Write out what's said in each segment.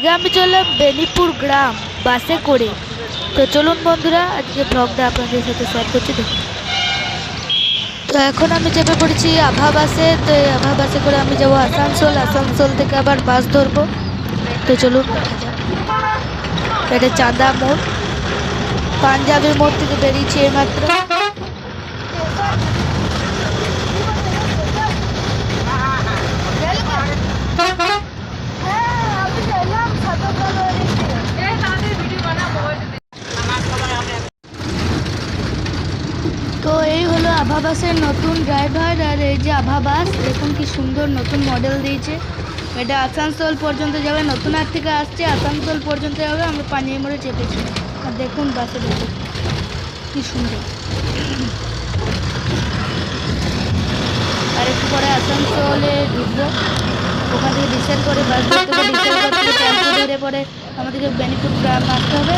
আজকে আমি চললাম বেনিপুর গ্রাম, বাসে করে। তো চলুন বন্ধুরা, আজকে ব্লগটা আপনাদের সাথে শেয়ার করছি, দেখুন। তো এখন আমি চেপে পড়েছি আভা বাসে, তো এই আভা বাসে করে আমি যাব আসানসোল। আসানসোল থেকে আবার বাস ধরবো। তো চলুন এটা চাঁদা মোড়। পাঞ্জাবের মোড় থেকে বেরিয়েছি এইমাত্র। আভা বাসের নতুন ড্রাইভার আর এই যে আভা বাস, দেখুন কি সুন্দর নতুন মডেল দিয়েছে। এটা আসানসোল পর্যন্ত যাবে নতুন হাট থেকে আসছে, আসানসোল পর্যন্ত যাবে, আমরা পানির মোড়ে চেপেছি। আর দেখুন বাসে দেখুন, কি সুন্দর। আর একটু পরে আসানসোলে ঢুকবো। ওখান থেকে ডিসাইড করে বাস ধরে পরে আমাদেরকে গ্রাম আসতে হবে।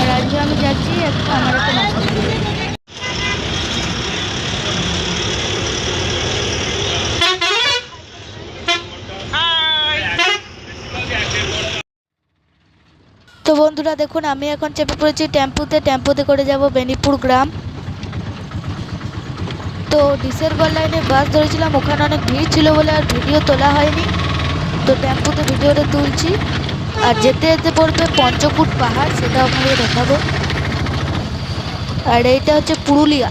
আর আজকে আমি যাচ্ছি আমার একটা মাথা বন্ধুরা, দেখুন, আমি এখন চেপে পড়েছি টেম্পুতে। টেম্পুতে করে যাব বেনিপুর গ্রাম। তো গল লাইনে বাস ধরেছিলাম, ওখানে অনেক ভিড় ছিল বলে আর ভিডিও তোলা হয়নি। তো টেম্পুতে ভিডিওটা তুলছি। আর যেতে যেতে পড়বে পঞ্চকুট পাহাড়, সেটা আপনাদের দেখাবো। আর এইটা হচ্ছে পুরুলিয়া।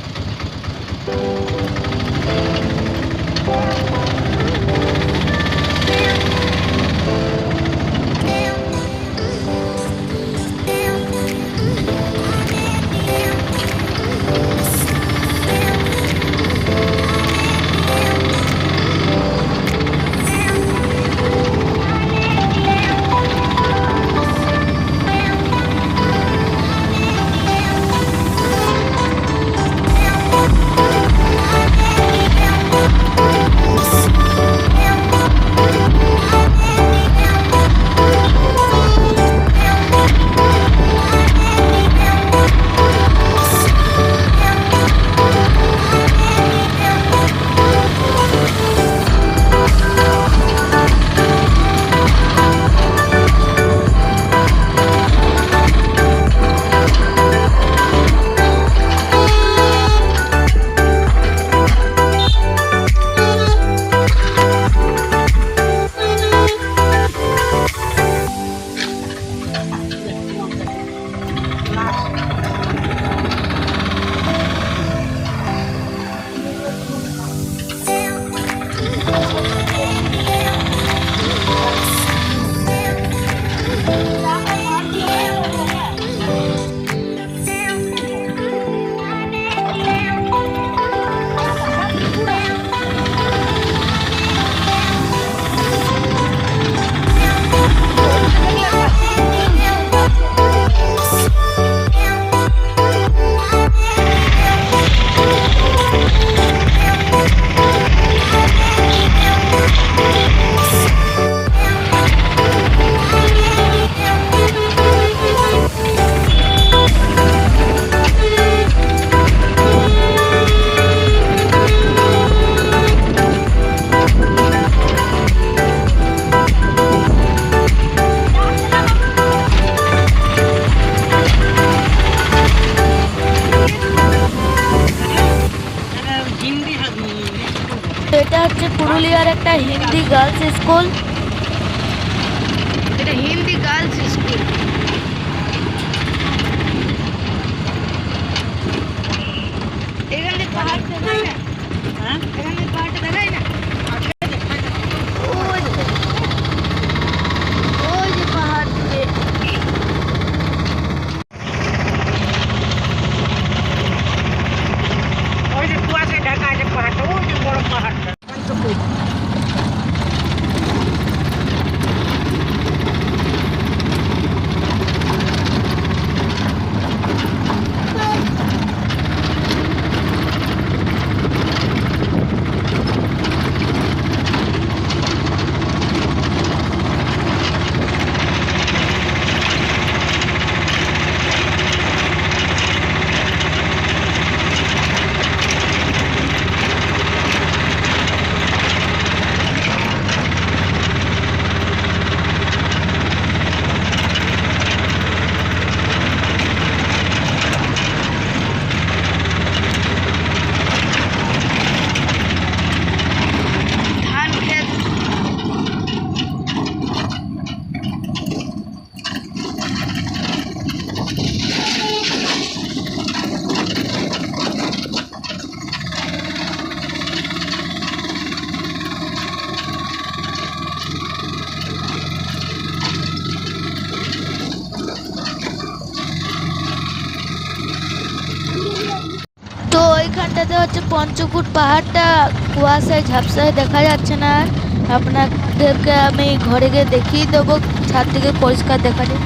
একটা হিন্দি গার্লস স্কুল এটা হিন্দি গার্লস স্কুল এখানে পাহাড় দেখায় না এখানে পাহাড়টা দেখায় না ওই যে ওই যে পাহাড় দূরে ওই যে কুয়াশায় ঢাকা আছে পাহাড়টা ওই যে বড় পাহাড়টা পঞ্চকুট হচ্ছে পঞ্চকুট পাহাড়টা কুয়াশায়, ঝাপসায় দেখা যাচ্ছে না আপনাদেরকে আমি ঘরে গিয়ে দেখিয়ে দেবো, ছাদ থেকে পরিষ্কার দেখা যায়